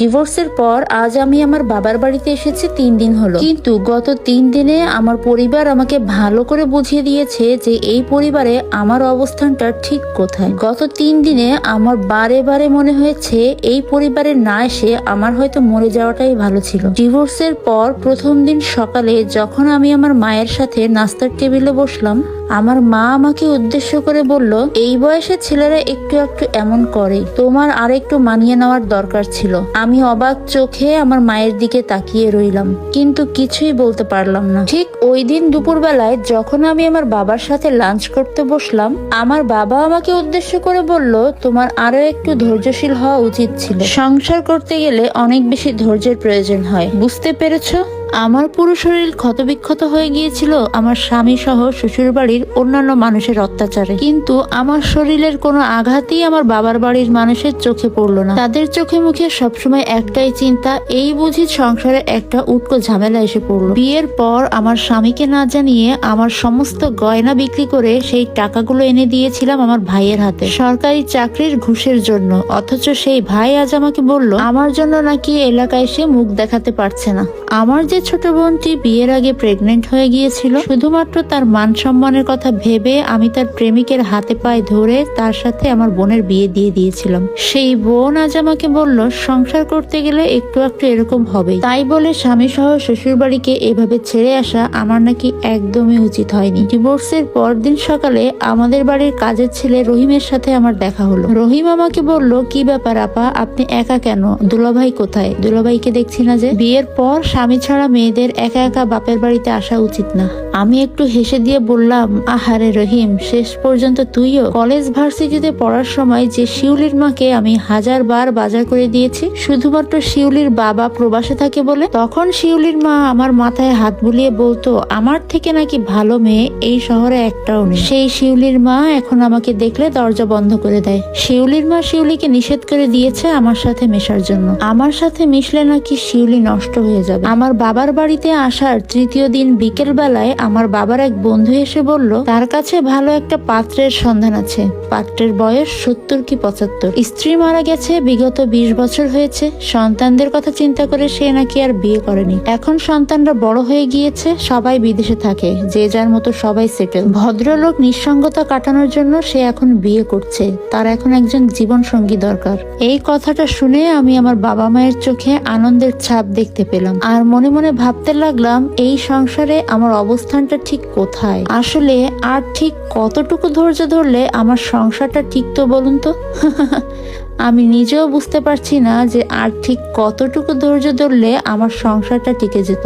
ডিভোর্সের পর আজ আমি আমার বাবার বাড়িতে এসেছি, তিন দিন হলো। কিন্তু গত তিন দিনে আমার পরিবার আমাকে ভালো করে বুঝিয়ে দিয়েছে যে এই পরিবারে আমার অবস্থানটা ঠিক কোথায়। গত তিন দিনে আমার বারে বারে মনে হয়েছে এই পরিবারে না এসে আমার হয়তো মরে যাওয়াটাই ভালো ছিল। ডিভোর্সের পর প্রথম দিন সকালে যখন আমি আমার মায়ের সাথে নাস্তার টেবিলে বসলাম, আমার মা আমাকে উদ্দেশ্য করে বলল, এই বয়সে ছেলেরা একটু একটু এমন করে। তোমার আর একটু মানিয়ে নেওয়ার দরকার ছিল। আমি অবাক চোখে আমার মায়ের দিকে তাকিয়ে রইলাম, কিন্তু কিছুই বলতে পারলাম না। ঠিক ওই দিন দুপুরবেলায় যখন আমি আমার বাবার সাথে লাঞ্চ করতে বসলাম, আমার বাবা আমাকে উদ্দেশ্য করে বলল, তোমার আরও একটু ধৈর্যশীল হওয়া উচিত ছিল। সংসার করতে গেলে অনেক বেশি ধৈর্যের প্রয়োজন হয়। বুঝতে পেরেছ? আমার পুরো শরীর ক্ষতবিক্ষত হয়ে গিয়েছিল, আমার স্বামী সহ শ্বশুর বাড়ির অন্যান্য মানুষের অত্যাচারে। কিন্তু আমার শরীরের কোনো আঘাতই আমার বাবার বাড়ির মানুষের চোখে পড়ল না। তাদের চোখে মুখে সবসময় একটাই চিন্তা, এই বুঝি সংসারে একটা উটকো ঝামেলা এসে পড়ল। বিয়ের পর আমার স্বামীকে না জানিয়ে আমার সমস্ত গয়না বিক্রি করে সেই টাকাগুলো এনে দিয়েছিলাম আমার ভাইয়ের হাতে। সরকারি চাকরির ঘুষের জন্য, অথচ সেই ভাই আজ আমাকে বলল, আমার জন্য নাকি এলাকায় সে মুখ দেখাতে পারছে না। আমার যে ছোট বোনটি বিয়ের আগে প্রেগনেন্ট হয়ে গিয়েছিল। শুধুমাত্র তার মান সম্মানের কথা ভেবে আমি তার প্রেমিকের হাতে পায়ে ধরে তার সাথে আমার বোনের বিয়ে দিয়ে দিয়েছিলাম। সেই বোন আজ আমাকে বলল, সংসার করতে গেলে একটু একটু এরকম হবে। তাই বলে স্বামী সহ শ্বশুর বাড়িকে এভাবে ছেড়ে আসা আমার নাকি একদমই উচিত হয়নি। ডিভোর্সের পরদিন সকালে আমাদের বাড়ির কাজের ছেলে রহিমের সাথে আমার দেখা হলো। রহিম আমাকে বলল, কি ব্যাপার আপা? আপনি একা কেন? দুলাভাই কোথায়? দুলাভাইকে দেখছি না যে? বিয়ের পর স্বামী ছাড়া মেয়েদের একা একা বাপের বাড়িতে আসা উচিত না। আমি একটু হেসে দিয়ে বললাম, আহারে রহিম, শেষ পর্যন্ত তুইও কলেজ ভার্সিটিতে পড়ার সময় যে শিউলির মাকে আমি হাজার বার বাজার করে দিয়েছি, শুধুমাত্র শিউলির বাবা প্রবাসে থাকে বলে? তখন শিউলির মা আমার মাথায় হাত বুলিয়ে বলতো, আমার থেকে নাকি ভালো মেয়ে এই শহরে একটাও নেই। সেই শিউলির মা এখন আমাকে দেখলে দরজা বন্ধ করে দেয়। শিউলির মা শিউলিকে নিষেধ করে দিয়েছে আমার সাথে মেশার জন্য। আমার সাথে মিশলে নাকি শিউলি নষ্ট হয়ে যাবে। আমার বাবার বাড়িতে আসার তৃতীয় দিন বিকেল বেলায় আমার বাবার এক বন্ধু এসে বলল, তার কাছে ভালো একটা পাত্রের সন্ধান আছে। পাত্রের বয়স সত্তর কি পঁচাত্তর। স্ত্রী মারা গেছে, বিগত বিশ বছর হয়েছে। সন্তানদের কথা চিন্তা করে সে নাকি আর বিয়ে করেনি। এখন সন্তানরা বড় হয়ে গিয়েছে, সবাই বিদেশে থাকে। যে যার মতো সবাই সেটেল ভদ্রলোক নিঃসঙ্গতা কাটানোর জন্য সে এখন বিয়ে করছে। তার এখন একজন জীবন সঙ্গী দরকার। এই কথাটা শুনে আমি আমার বাবা মায়ের চোখে আনন্দের ছাপ দেখতে পেলাম। আর মনে মনে ভাবতে লাগলাম, এই সংসারে আমার অবস্থানটা ঠিক কোথায়? আসলে আর ঠিক কতটুকু ধৈর্য ধরলে আমার সংসারটা ঠিক তো বলুন তো? আমি নিজেও বুঝতে পারছি না যে আর ঠিক কতটুকু ধৈর্য ধরলে আমার সংসারটা টিকে যেত।